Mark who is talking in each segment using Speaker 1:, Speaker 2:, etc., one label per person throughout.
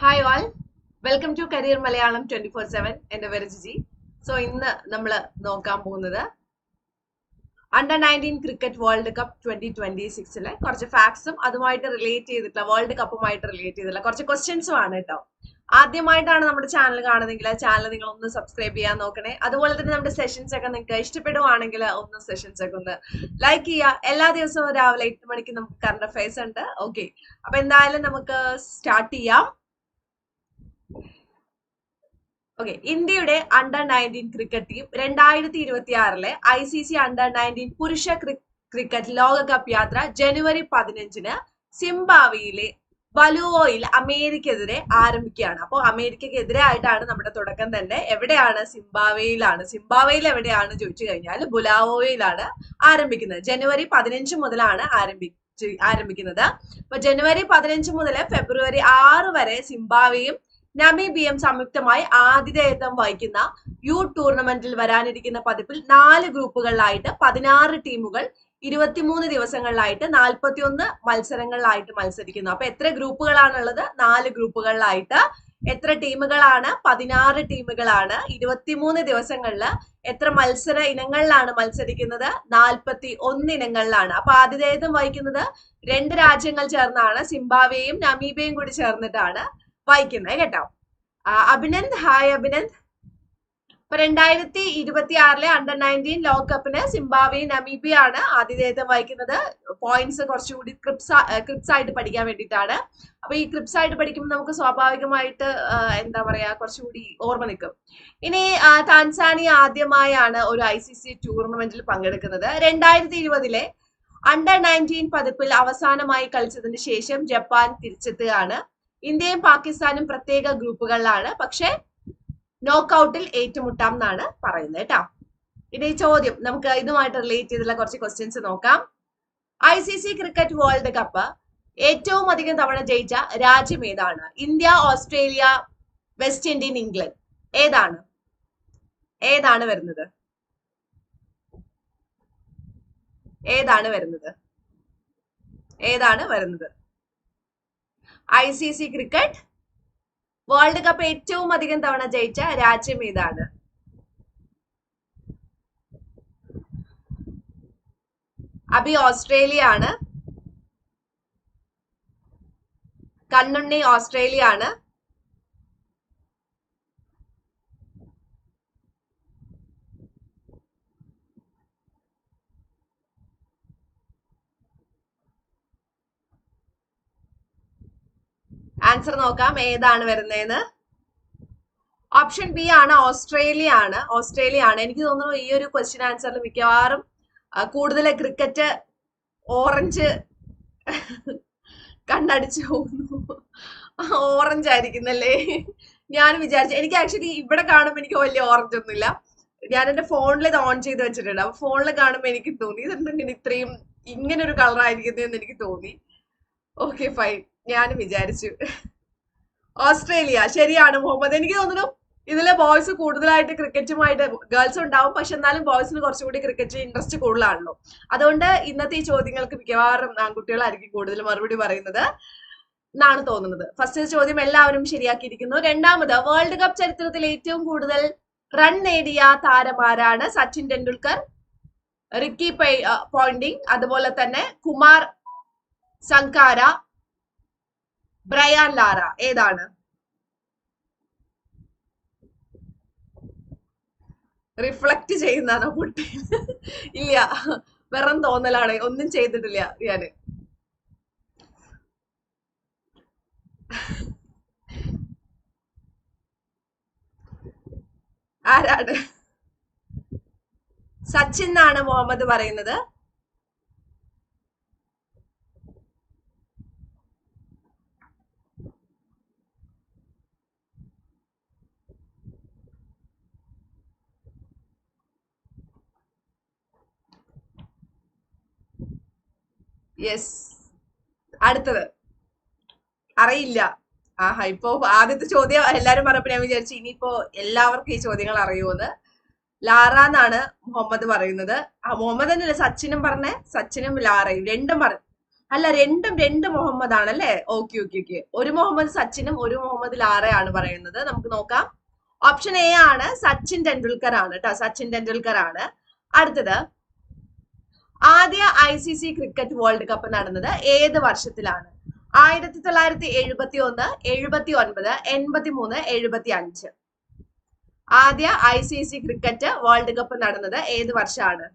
Speaker 1: Hi all welcome to career Malayalam twenty four seven എന്റെ പേര് Jiji. So ഇന്ന് നമ്മൾ നോക്കാൻ പോകുന്നത് under nineteen cricket world cup twenty twenty സിക്സിലെ കുറച്ച് ഫാക്ട്സും അതുമായിട്ട് റിലേറ്റ് ചെയ്തിട്ടുള്ള വേൾഡ് കപ്പുമായിട്ട് റിലേറ്റ് ചെയ്തിട്ടുള്ള കുറച്ച് ക്വസ്റ്റ്യൻസും ആണ് കേട്ടോ ആദ്യമായിട്ടാണ് നമ്മുടെ ചാനൽ കാണുന്നതെങ്കിൽ ചാനൽ നിങ്ങൾ ഒന്ന് സബ്സ്ക്രൈബ് ചെയ്യാൻ നോക്കണേ. അതുപോലെ തന്നെ നമ്മുടെ സെഷൻസ് ഒക്കെ നിങ്ങൾക്ക് ഇഷ്ടപ്പെടുവാണെങ്കിൽ ഒന്ന് സെഷൻസ് ഒക്കെ ഒന്ന് ലൈക്ക് ചെയ്യുക. എല്ലാ ദിവസവും രാവിലെ എട്ട് മണിക്ക് നമുക്ക് കറണ്ട് അഫയേഴ്സ് ഉണ്ട്. ഓക്കെ അപ്പൊ എന്തായാലും നമുക്ക് സ്റ്റാർട്ട് ചെയ്യാം. ഓക്കെ ഇന്ത്യയുടെ അണ്ടർ നയന്റീൻ ക്രിക്കറ്റ് ടീം രണ്ടായിരത്തി ഇരുപത്തി ആറിലെ I C C under nineteen പുരുഷ ക്രിക്കറ്റ് ലോകകപ്പ് യാത്ര ജനുവരി പതിനഞ്ചിന് സിംബാവിയിലെ വലുവോയിൽ അമേരിക്കെതിരെ ആരംഭിക്കുകയാണ്. അപ്പോൾ അമേരിക്കക്കെതിരെ ആയിട്ടാണ് നമ്മുടെ തുടക്കം തന്നെ. എവിടെയാണ് സിംബാവയിലാണ് സിംബാവയിൽ എവിടെയാണ് ചോദിച്ചു കഴിഞ്ഞാൽ ബുലാവോയിലാണ് ആരംഭിക്കുന്നത്. ജനുവരി പതിനഞ്ച് മുതലാണ് ആരംഭി ആരംഭിക്കുന്നത്. അപ്പൊ ജനുവരി പതിനഞ്ച് മുതൽ ഫെബ്രുവരി ആറ് വരെ സിംബാബ്വേയും നമീബിയം സംയുക്തമായി ആതിഥേയത്വം വഹിക്കുന്ന യു ടൂർണമെന്റിൽ വരാനിരിക്കുന്ന പതിപ്പിൽ നാല് ഗ്രൂപ്പുകളിലായിട്ട് പതിനാറ് ടീമുകൾ ഇരുപത്തിമൂന്ന് ദിവസങ്ങളിലായിട്ട് നാൽപ്പത്തിയൊന്ന് മത്സരങ്ങളിലായിട്ട് മത്സരിക്കുന്നു. അപ്പൊ എത്ര ഗ്രൂപ്പുകളാണുള്ളത്? നാല് ഗ്രൂപ്പുകളിലായിട്ട് എത്ര ടീമുകളാണ്? പതിനാറ് ടീമുകളാണ്. ഇരുപത്തിമൂന്ന് ദിവസങ്ങളിൽ എത്ര മത്സര ഇനങ്ങളിലാണ് മത്സരിക്കുന്നത്? നാൽപ്പത്തി ഒന്ന് ഇനങ്ങളിലാണ്. അപ്പൊ ആതിഥേയത്വം വഹിക്കുന്നത് രണ്ട് രാജ്യങ്ങൾ ചേർന്നാണ്. സിംബാവേയും നമീബയും കൂടി ചേർന്നിട്ടാണ്. വായിക്കുന്നത് കേട്ടോ. അഭിനന്ദ് ഹായ് അഭിനന്ദ്. ഇപ്പൊ രണ്ടായിരത്തി ഇരുപത്തി ആറിലെ അണ്ടർ നയന്റീൻ ലോകകപ്പിന് സിംബാവി നമീബിയ ആണ് ആതിഥേയത്വം വഹിക്കുന്നത്. പോയിന്റ്സ് കുറച്ചുകൂടി ക്രിപ്സ് ക്രിപ്സ് ആയിട്ട് പഠിക്കാൻ വേണ്ടിയിട്ടാണ്. അപ്പൊ ഈ ക്രിപ്സ് ആയിട്ട് പഠിക്കുമ്പോൾ നമുക്ക് സ്വാഭാവികമായിട്ട് എന്താ പറയാ കുറച്ചുകൂടി ഓർമ്മ നിൽക്കും. ഇനി താൻസാനിയ ആദ്യമായാണ് ഒരു ഐ സി സി ടൂർണമെന്റിൽ പങ്കെടുക്കുന്നത്. രണ്ടായിരത്തി ഇരുപതിലെ അണ്ടർ നയന്റീൻ പതിപ്പിൽ അവസാനമായി കളിച്ചതിന് ശേഷം ജപ്പാൻ തിരിച്ചെത്തുകയാണ്. ഇന്ത്യയും പാകിസ്ഥാനും പ്രത്യേക ഗ്രൂപ്പുകളിലാണ്. പക്ഷെ നോക്കൌട്ടിൽ ഏറ്റുമുട്ടാം എന്നാണ് പറയുന്നത് കേട്ടോ. ഇനി ചോദ്യം. നമുക്ക് ഇതുമായിട്ട് റിലേറ്റ് ചെയ്തുള്ള കുറച്ച് ക്വസ്റ്റ്യൻസ് നോക്കാം. I C C cricket world cup ഏറ്റവും അധികം തവണ ജയിച്ച രാജ്യം ഏതാണ്? India Australia West Indies England. ഏതാണ്? ഏതാണ് വരുന്നത്? ഏതാണ് വരുന്നത്? ഏതാണ് വരുന്നത്? I C C cricket world cup ഏറ്റവും അധികം തവണ ജയിച്ച രാജ്യം ഏതാണ്? അബി ഓസ്ട്രേലിയ ആണ് കണ്ണുണ്ണി ഓസ്ട്രേലിയ ആണ് ആൻസർ നോക്കാം ഏതാണ് വരുന്നതെന്ന് ഓപ്ഷൻ ബി ആണ് ഓസ്ട്രേലിയ ആണ് ഓസ്ട്രേലിയ ആണ് എനിക്ക് തോന്നുന്നു ഈ ഒരു ക്വസ്റ്റ്യൻ ആൻസറിൽ മിക്കവാറും കൂടുതൽ ക്രിക്കറ്റ് ഓറഞ്ച് കണ്ണടിച്ചു പോകുന്നു. ഓറഞ്ച് ആയിരിക്കുന്നല്ലേ? ഞാൻ വിചാരിച്ചു എനിക്ക് ആക്ച്വലി ഇവിടെ കാണുമ്പോൾ എനിക്ക് വലിയ ഓറഞ്ച് ഒന്നുമില്ല. ഞാൻ എന്റെ ഫോണിൽ ഇത് ഓൺ ചെയ്ത് വെച്ചിട്ടുണ്ട്. അപ്പൊ ഫോണിൽ കാണുമ്പോൾ എനിക്ക് തോന്നി ഇതെന്തെങ്കിലും ഇത്രയും ഇങ്ങനെ ഒരു കളർ ആയിരിക്കുന്നതെന്ന് എനിക്ക് തോന്നി. ഓക്കെ ഫൈൻ ഞാനും വിചാരിച്ചു. ഓസ്ട്രേലിയ. ശരിയാണ് മുഹമ്മദ്. എനിക്ക് തോന്നുന്നു ഇതിലെ ബോയ്സ് കൂടുതലായിട്ട് ക്രിക്കറ്റുമായിട്ട് ഗേൾസ് ഉണ്ടാവും. പക്ഷെ എന്നാലും ബോയ്സിന് കുറച്ചുകൂടി ക്രിക്കറ്റ് ഇൻട്രസ്റ്റ് കൂടുതലാണല്ലോ. അതുകൊണ്ട് ഇന്നത്തെ ഈ ചോദ്യങ്ങൾക്ക് മിക്കവാറും ആൺകുട്ടികളായിരിക്കും കൂടുതൽ മറുപടി പറയുന്നത് എന്നാണ് തോന്നുന്നത്. ഫസ്റ്റ് ചോദ്യം എല്ലാവരും ശരിയാക്കിയിരിക്കുന്നു. രണ്ടാമത് വേൾഡ് കപ്പ് ചരിത്രത്തിൽ ഏറ്റവും കൂടുതൽ റൺ നേടിയ താരമാരാണ് സച്ചിൻ ടെണ്ടുൽക്കർ റിക്കി പോയിന്റിങ് അതുപോലെ തന്നെ കുമാർ സംകാര ബ്രയാൻ ലാറ ഏതാണ്? റിഫ്ലക്ട് ചെയ്യുന്നതാണോ കുട്ടി? ഇല്ല. വെറും തോന്നലാണ്. ഒന്നും ചെയ്തിട്ടില്ല ഞാൻ. ആരാണ്? സച്ചിൻ എന്നാണ് മുഹമ്മദ് പറയുന്നത്. യെസ് അടുത്തത്. അറിയില്ല. ആഹാ ഇപ്പോ ആദ്യത്തെ ചോദ്യം എല്ലാരും പറഞ്ഞപ്പോ ഞാൻ വിചാരിച്ചു ഇനിയിപ്പോ എല്ലാവർക്കും ഈ ചോദ്യങ്ങൾ അറിയുമെന്ന് ലാറ എന്നാണ് മുഹമ്മദ് പറയുന്നത്. ആ മുഹമ്മദ് തന്നെയല്ലേ സച്ചിനും പറഞ്ഞേ? സച്ചിനും ലാറയും രണ്ടും പറഞ്ഞു അല്ല രണ്ടും രണ്ട് മുഹമ്മദ് ആണ് അല്ലേ ഓക്കെ ഓക്കെ ഓക്കെ. ഒരു മുഹമ്മദ് സച്ചിനും ഒരു മുഹമ്മദ് ലാറയാണ് പറയുന്നത്. നമുക്ക് നോക്കാം. ഓപ്ഷൻ എ ആണ് സച്ചിൻ ടെണ്ടുൽക്കർ ആണ് കേട്ടോ സച്ചിൻ ടെണ്ടുൽക്കർ ആണ് അടുത്തത്. ആദ്യ I C C cricket world cup നടന്നത് ഏത് വർഷത്തിലാണ്? ആയിരത്തി തൊള്ളായിരത്തി എഴുപത്തി ഒന്ന് എഴുപത്തി ഒൻപത് എൺപത്തി മൂന്ന് എഴുപത്തി അഞ്ച് ആദ്യ I C C cricket world cup നടന്നത് ഏത് വർഷമാണ്?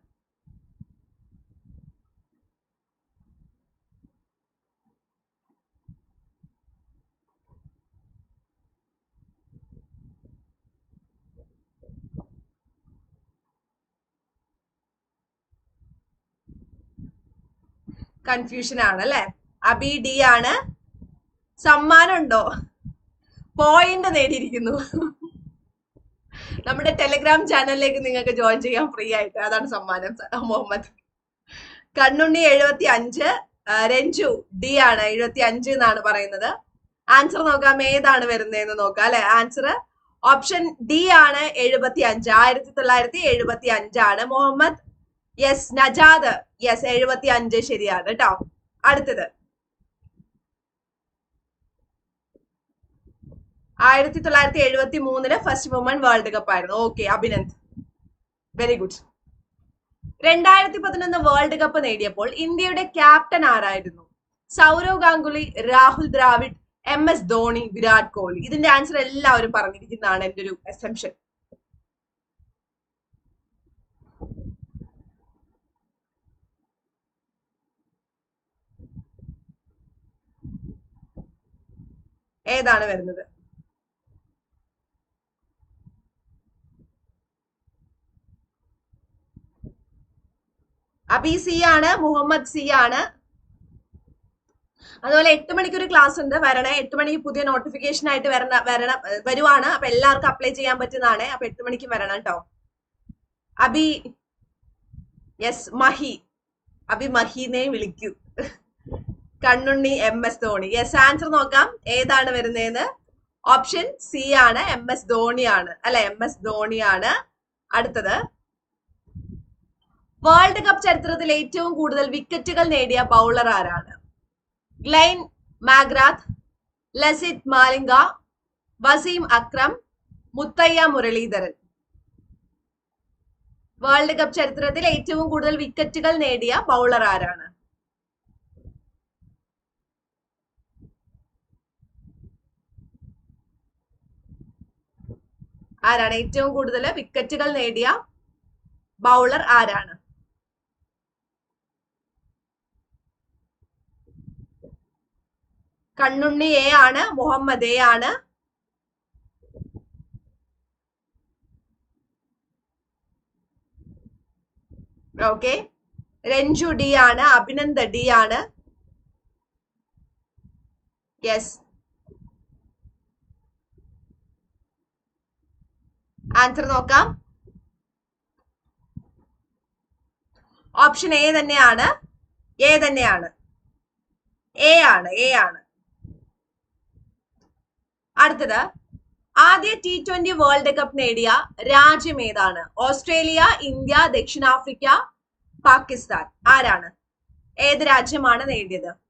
Speaker 1: കൺഫ്യൂഷൻ ആണ് അല്ലെ? അബി ഡി ആണ്. സമ്മാനം ഉണ്ടോ? പോയിന്റ് നേടിയിരിക്കുന്നു. നമ്മുടെ ടെലിഗ്രാം ചാനലിലേക്ക് നിങ്ങൾക്ക് ജോയിൻ ചെയ്യാൻ ഫ്രീ ആയിട്ട്. അതാണ് സമ്മാനം മുഹമ്മദ്. കണ്ണുണ്ണി എഴുപത്തി അഞ്ച് രഞ്ജു ഡി ആണ്. എഴുപത്തി അഞ്ച് എന്നാണ് പറയുന്നത്. ആൻസർ നോക്കാം ഏതാണ് വരുന്നതെന്ന് നോക്കാം അല്ലെ? ആൻസർ ഓപ്ഷൻ ഡി ആണ് എഴുപത്തി അഞ്ച് ആയിരത്തി തൊള്ളായിരത്തി എഴുപത്തി അഞ്ചാണ് മുഹമ്മദ് യെസ് നജാദ് യെസ് എഴുപത്തി അഞ്ച് ശരിയാണ് കേട്ടോ. അടുത്തത്. ആയിരത്തി തൊള്ളായിരത്തി എഴുപത്തി മൂന്നിൽ ഫസ്റ്റ് വുമൺ വേൾഡ് കപ്പ് ആയിരുന്നു. ഓക്കെ അഭിനന്ദ്. വെരി ഗുഡ് രണ്ടായിരത്തി പതിനൊന്ന് വേൾഡ് കപ്പ് നേടിയപ്പോൾ ഇന്ത്യയുടെ ക്യാപ്റ്റൻ ആരായിരുന്നു? Sourav Ganguly Rahul Dravid M S Dhoni Virat Kohli. ഇതിന്റെ ആൻസർ എല്ലാവരും പറഞ്ഞിരിക്കുന്നതാണ് എന്റെ ഒരു എസംഷൻ ഏതാണ് വരുന്നത്? അബി സി ആണ് മുഹമ്മദ് സി ആണ്. അതുപോലെ എട്ട് മണിക്ക് ഒരു ക്ലാസ് ഉണ്ട് വരണേ. എട്ട് മണിക്ക് പുതിയ നോട്ടിഫിക്കേഷൻ ആയിട്ട് വരണ വരണം വരുവാണ്. അപ്പൊ എല്ലാവർക്കും അപ്ലൈ ചെയ്യാൻ പറ്റുന്നതാണ്. അപ്പൊ എട്ട് മണിക്ക് വരണം കേട്ടോ അബി യെസ് മഹി. അബി മഹീനെ വിളിക്കൂ. Kannunni M S Dhoni. Yes answer നോക്കാം. ഏതാണ് വരുന്നതെന്ന് ഓപ്ഷൻ സി ആണ് എം എസ് ധോണിയാണ്. അല്ലെ? എം എസ് ധോണിയാണ് അടുത്തത്. വേൾഡ് കപ്പ് ചരിത്രത്തിൽ ഏറ്റവും കൂടുതൽ വിക്കറ്റുകൾ നേടിയ ബൗളർ ആരാണ്? Glenn McGrath Lasith Malinga Wasim Akram Muttiah Muralitharan world cup ചരിത്രത്തിൽ ഏറ്റവും കൂടുതൽ വിക്കറ്റുകൾ നേടിയ ബൗളർ ആരാണ്? ആരാണ്? ഏറ്റവും കൂടുതൽ വിക്കറ്റുകൾ നേടിയ ബൗളർ ആരാണ്? കണ്ണുണ്ണി എ ആണ് മുഹമ്മദ് എ ആണ്. ഓക്കെ രഞ്ജു ഡി ആണ് അഭിനന്ദ ഡി ആണ്. യെസ് ആൻസർ നോക്കാം. ഓപ്ഷൻ എ തന്നെയാണ്. എ തന്നെയാണ്. എ ആണ് എ ആണ്. അടുത്തത്. ആദ്യ ടി ട്വന്റി വേൾഡ് കപ്പ് നേടിയ രാജ്യം ഏതാണ്? ഓസ്ട്രേലിയ ഇന്ത്യ ദക്ഷിണാഫ്രിക്ക പാകിസ്ഥാൻ. ആരാണ്? ഏത് രാജ്യമാണ് നേടിയത്?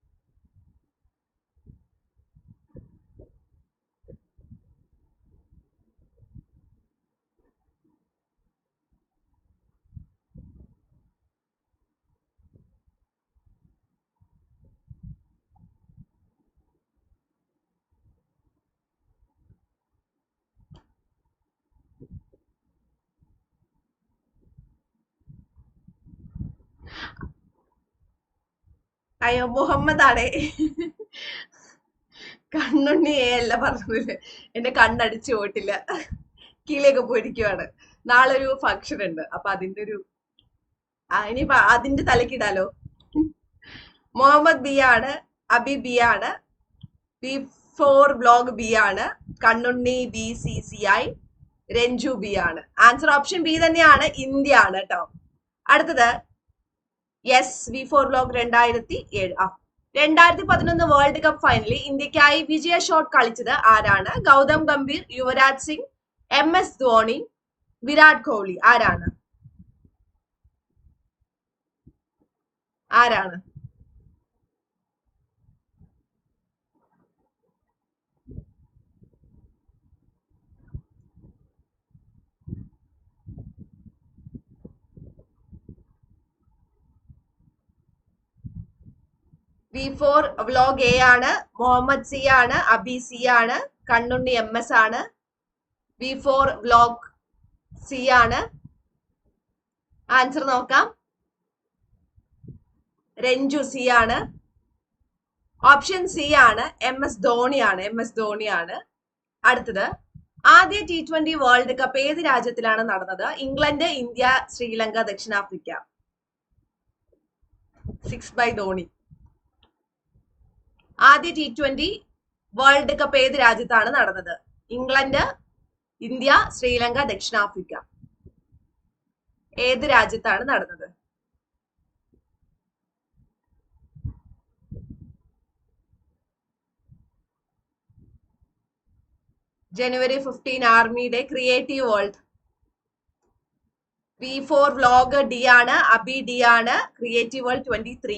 Speaker 1: അയ്യോ മുഹമ്മദ് ആണേ കണ്ണുണ്ണി ഏ അല്ല എന്റെ കണ്ണടിച്ചു പോയിട്ടില്ല കീഴിലേക്ക് പോയിരിക്കുവാണ്. നാളെ ഒരു ഫംഗ്ഷൻ ഉണ്ട് അപ്പൊ അതിന്റെ ഒരു ഇനിയിപ്പോ അതിന്റെ തലക്കിടാലോ? മുഹമ്മദ് ബി ആണ് അബി ബി ആണ് ബി ഫോർ ബ്ലോഗ് ബി ആണ് Kannunni B C C I Ranju B ആണ്. ആൻസർ ഓപ്ഷൻ ബി തന്നെയാണ് ഇന്ത്യ ആണ് കേട്ടോ. അടുത്തത് യെസ് വി ഫോർ ബ്ലോഗ് രണ്ടായിരത്തി ഏഴ്. ആ രണ്ടായിരത്തി പതിനൊന്ന് വേൾഡ് കപ്പ് ഫൈനലിൽ ഇന്ത്യക്കായി വിജയ ഷോട്ട് കളിച്ചത് ആരാണ്? Gautam Gambhir Yuvraj Singh M S Dhoni Virat Kohli. ആരാണ്? ആരാണ്? വി ഫോർ വ്ലോഗ് എ ആണ് മുഹമ്മദ് സി ആണ് അബി സി ആണ് കണ്ണുണ്ണി എം എസ് ആണ് വി ഫോർ വ്ലോഗ് സി ആണ്. ആൻസർ നോക്കാം. രഞ്ജു സി ആണ്. ഓപ്ഷൻ സി ആണ് എം എസ് ധോണിയാണ് എം എസ് ധോണിയാണ് അടുത്തത് ആദ്യ ടി ട്വന്റി വേൾഡ് കപ്പ് ഏത് രാജ്യത്തിലാണ് നടന്നത്? ഇംഗ്ലണ്ട് ഇന്ത്യ ശ്രീലങ്ക ദക്ഷിണാഫ്രിക്ക. സിക്സ് ബൈ ധോണി ആദ്യ ടി ട്വന്റി വേൾഡ് കപ്പ് ഏത് രാജ്യത്താണ് നടന്നത്? ഇംഗ്ലണ്ട് ഇന്ത്യ ശ്രീലങ്ക ദക്ഷിണാഫ്രിക്ക. ഏത് രാജ്യത്താണ് നടന്നത്? ജനുവരി ഫിഫ്റ്റീൻ ആർമിയുടെ creative world P four vlog D ആണ് അബി ഡി ആണ് creative world twenty three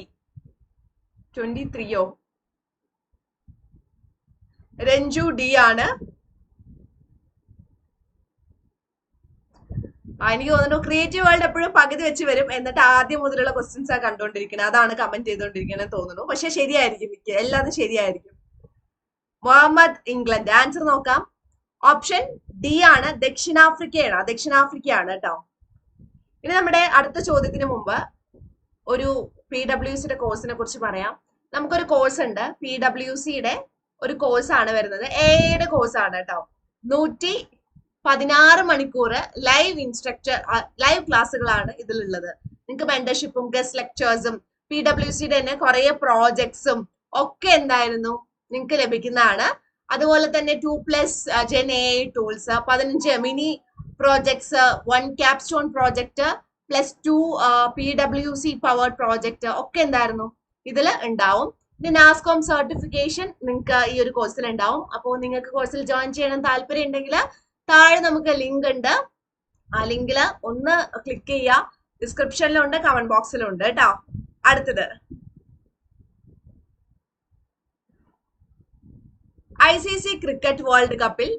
Speaker 1: twenty ത്രീയോ Ranju D ആണ്. എനിക്ക് തോന്നുന്നു ക്രിയേറ്റീവ് വേൾഡ് എപ്പോഴും പകുതി വെച്ച് വരും. എന്നിട്ട് ആദ്യം മുതലുള്ള ക്വസ്റ്റ്യൻസ് ആ കണ്ടുകൊണ്ടിരിക്കുന്നത് അതാണ് കമന്റ് ചെയ്തുകൊണ്ടിരിക്കുന്നത് തോന്നുന്നു. പക്ഷെ ശരിയായിരിക്കും മിക്ക എല്ലാതും ശരിയായിരിക്കും. മുഹമ്മദ് ഇംഗ്ലണ്ട്. ആൻസർ നോക്കാം. ഓപ്ഷൻ ഡി ആണ് ദക്ഷിണാഫ്രിക്കയാണ്. ദക്ഷിണാഫ്രിക്കയാണ് കേട്ടോ ഇനി നമ്മുടെ അടുത്ത ചോദ്യത്തിന് മുമ്പ് ഒരു പി ഡബ്ല്യു സിയുടെ കോഴ്സിനെ കുറിച്ച് പറയാം. നമുക്കൊരു കോഴ്സ് ഉണ്ട്. പി ഡബ്ല്യു സിയുടെ ഒരു കോഴ്സ് ആണ് വരുന്നത്. എയുടെ കോഴ്സ് ആണ് കേട്ടോ. നൂറ്റി പതിനാറ് മണിക്കൂർ ലൈവ് ഇൻസ്ട്രക്ടർ ലൈവ് ക്ലാസ്സുകളാണ് ഇതിലുള്ളത്. നിങ്ങൾക്ക് മെന്റർഷിപ്പും ഗസ്റ്റ് ലെക്ചേഴ്സും പി ഡബ്ല്യു സിയുടെ തന്നെ കുറെ പ്രോജക്ട്സും ഒക്കെ എന്തായിരുന്നു നിങ്ങൾക്ക് ലഭിക്കുന്നതാണ്. അതുപോലെ തന്നെ two plus gen A tools പതിനഞ്ച് mini projects one capstone project plus two P W C powered project ഒക്കെ എന്തായിരുന്നു? ഇതിൽ ഉണ്ടാവും. പിന്നെ നാസ്കോം സർട്ടിഫിക്കേഷൻ നിങ്ങൾക്ക് ഈ ഒരു കോഴ്സിൽ ഉണ്ടാവും. അപ്പോൾ നിങ്ങൾക്ക് കോഴ്സിൽ ജോയിൻ ചെയ്യണം താല്പര്യം ഉണ്ടെങ്കിൽ താഴെ നമുക്ക് ലിങ്ക് ഉണ്ട്. ആ ലിങ്കിൽ ഒന്ന് ക്ലിക്ക് ചെയ്യുക. ഡിസ്ക്രിപ്ഷനിലുണ്ട് കമന്റ് ബോക്സിലുണ്ട് കേട്ടോ അടുത്തത്. I C C cricket world കപ്പിൽ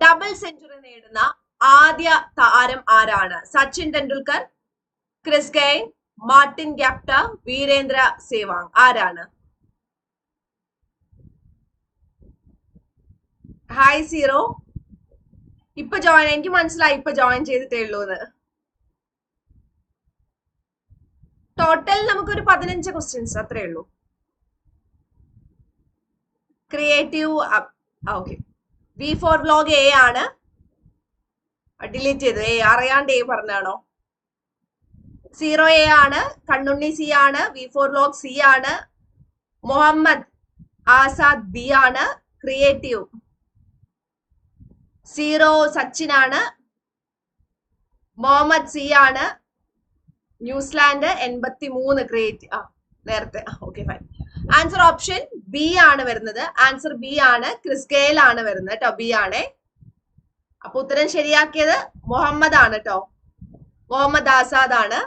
Speaker 1: ഡബിൾ സെഞ്ചുറി നേടുന്ന ആദ്യ താരം ആരാണ്? Sachin Tendulkar Chris Martin Guptill Virender Sehwag ആരാണ്? ഹായ് സീറോ ഇപ്പൊ ജോയിൻ എനിക്ക് മനസ്സിലായി ഇപ്പൊ ജോയിൻ ചെയ്തിട്ടേ ഉള്ളൂ എന്ന് ടോട്ടൽ നമുക്കൊരു പതിനഞ്ച് ക്വസ്റ്റ്യൻസ് അത്രേ ഉള്ളൂ creative okay V for vlog A ആണ്. ഡിലീറ്റ് ചെയ്തു. എ അറിയാണ്ട് എ പറഞ്ഞാണോ സീറോ എ ആണ്. കണ്ണുണ്ണി സി ആണ്. വി ഫോർ വ്ലോഗ് സി ആണ്. മുഹമ്മദ് ആസാദ് ബി ആണ്. ക്രിയേറ്റീവ് സീറോ സച്ചിൻ ആണ് മുഹമ്മദ് സി ആണ്. ന്യൂസിലാൻഡ് എൺപത്തി മൂന്ന് ക്രിയേറ്റ് ആ നേരത്തെ. Okay fine answer option B ആണ് വരുന്നത്. ആൻസർ ബി ആണ്. ക്രിസ് ഗെയിൽ ആണ് വരുന്നത് കേട്ടോ ബി ആണ്. അപ്പൊ ഉത്തരം ശരിയാക്കിയത് മുഹമ്മദ് ആണ് കേട്ടോ മുഹമ്മദ് ആസാദ് ആണ്.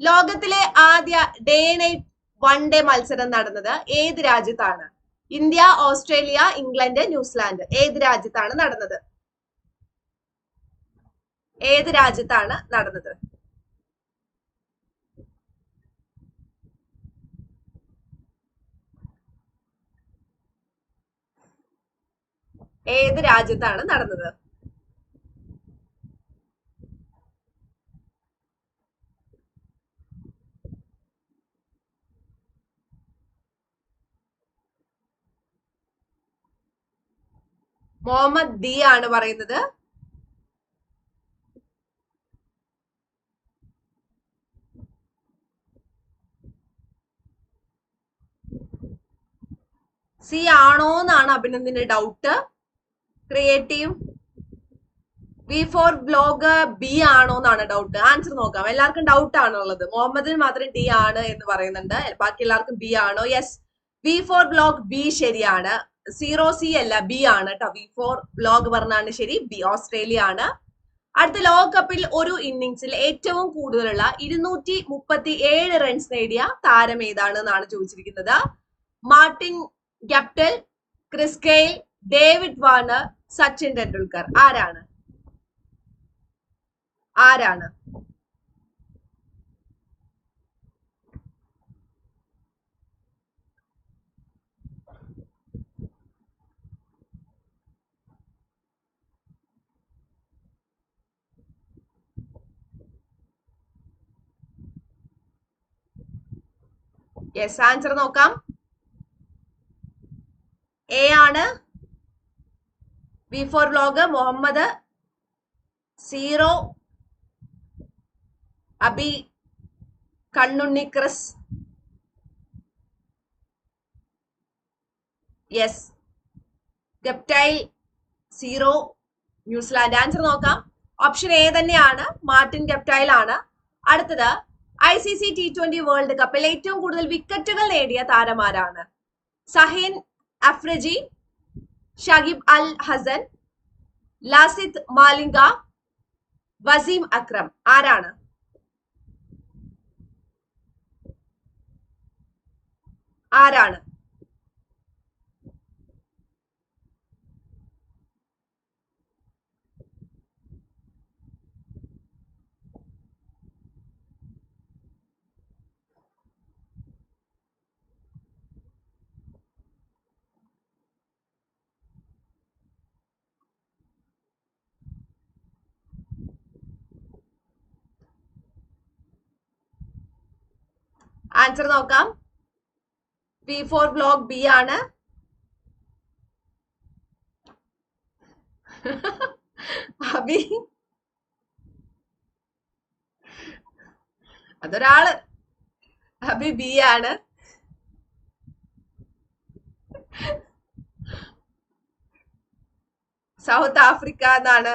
Speaker 1: ലോകത്തിലെ ആദ്യ ഡേ നൈറ്റ് വൺ ഡേ മത്സരം നടന്നത് ഏത് രാജ്യത്താണ്? ഇന്ത്യ ഓസ്ട്രേലിയ ഇംഗ്ലണ്ട് ന്യൂസിലാൻഡ് ഏത് രാജ്യത്താണ് നടന്നത്? ഏത് രാജ്യത്താണ് നടന്നത്? ഏത് രാജ്യത്താണ് നടന്നത്? മുഹമ്മദ് ദി ആണ് പറയുന്നത്. സി ആണോ എന്നാണ് അഭിനന്ദിന്റെ doubt creative B for blog B ആണോ എന്നാണ് ഡൗട്ട് ആൻസർ നോക്കാം. എല്ലാവർക്കും ഡൗട്ട് ആണുള്ളത് മുഹമ്മദിന് മാത്രം ഡി ആണ് എന്ന് പറയുന്നുണ്ട്. ബാക്കി എല്ലാവർക്കും ബി ആണോ? Yes V for blog B ശരിയാണ്. സീറോ സി അല്ല ബി ആണ് കേട്ടോ വി ഫോർ ലോഗ് പറഞ്ഞാണ് ശരി ബി ഓസ്ട്രേലിയ ആണ് അടുത്ത ലോകകപ്പിൽ ഒരു ഇന്നിങ്സിൽ ഏറ്റവും കൂടുതലുള്ള ഇരുന്നൂറ്റി മുപ്പത്തി ഏഴ് റൺസ് നേടിയ താരം ഏതാണ് എന്നാണ് ചോദിച്ചിരിക്കുന്നത്. Martin Guptill Chris David Warner Sachin Tendulkar. ആരാണ്? ആരാണ്? യെസ് ആൻസർ നോക്കാം. എ ആണ്. V for vlog Muhammad. Zero Abhi. Kannunni Chris. Yes Guptill. Zero New Zealand. Answer നോക്കാം. ഓപ്ഷൻ എ തന്നെയാണ്. മാർട്ടിൻ ഗപ്റ്റൈൽ ആണ്. അടുത്തത് I C C T twenty world കപ്പിൽ ഏറ്റവും കൂടുതൽ വിക്കറ്റുകൾ നേടിയ താരമാരാണ്? സഹീൻ അഫ്രജി ഷഗിബ് അൽ ഹസൻ ലാസിത് മാലിംഗ വസീം അക്രം. ആരാണ്? ആരാണ്? ആൻസർ നോക്കാം. ബി ഫോർ ബ്ലോക്ക് ബി ആണ്. അബി അതൊരാൾ. അബി ബി ആണ്. സൗത്ത് ആഫ്രിക്ക എന്നാണ്.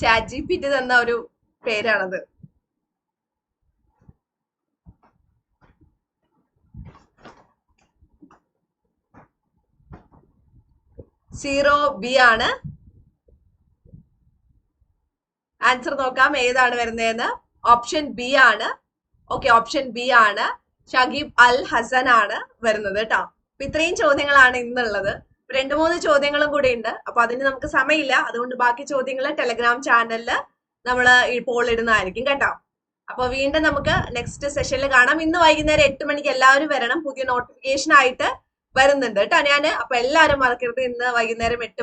Speaker 1: ചാറ്റ് ജി തന്ന ഒരു പേരാണത്. സീറോ ബി ആണ്. ആൻസർ നോക്കാം ഏതാണ് വരുന്നതെന്ന്? ഓപ്ഷൻ ബി ആണ്. ഓക്കെ ഓപ്ഷൻ ബി ആണ്. ഷഗീബ് അൽ ഹസൻ ആണ് വരുന്നത് കേട്ടോ അപ്പൊ ഇത്രയും ചോദ്യങ്ങളാണ് ഇന്നുള്ളത്. രണ്ടു മൂന്ന് ചോദ്യങ്ങളും കൂടി ഉണ്ട്. അപ്പൊ അതിന് നമുക്ക് സമയമില്ല. അതുകൊണ്ട് ബാക്കി ചോദ്യങ്ങൾ ടെലഗ്രാം ചാനലിൽ നമ്മൾ ഇപ്പോൾ ഇടുന്നതായിരിക്കും കേട്ടോ. അപ്പൊ വീണ്ടും നമുക്ക് നെക്സ്റ്റ് സെഷനിൽ കാണാം. ഇന്ന് വൈകുന്നേരം എട്ട് മണിക്ക് എല്ലാവരും വരണം. പുതിയ നോട്ടിഫിക്കേഷൻ ആയിട്ട് വരുന്നുണ്ട് കേട്ടോ ഞാൻ അപ്പൊ എല്ലാവരും മറക്കരുത്. ഇന്ന് വൈകുന്നേരം എട്ട്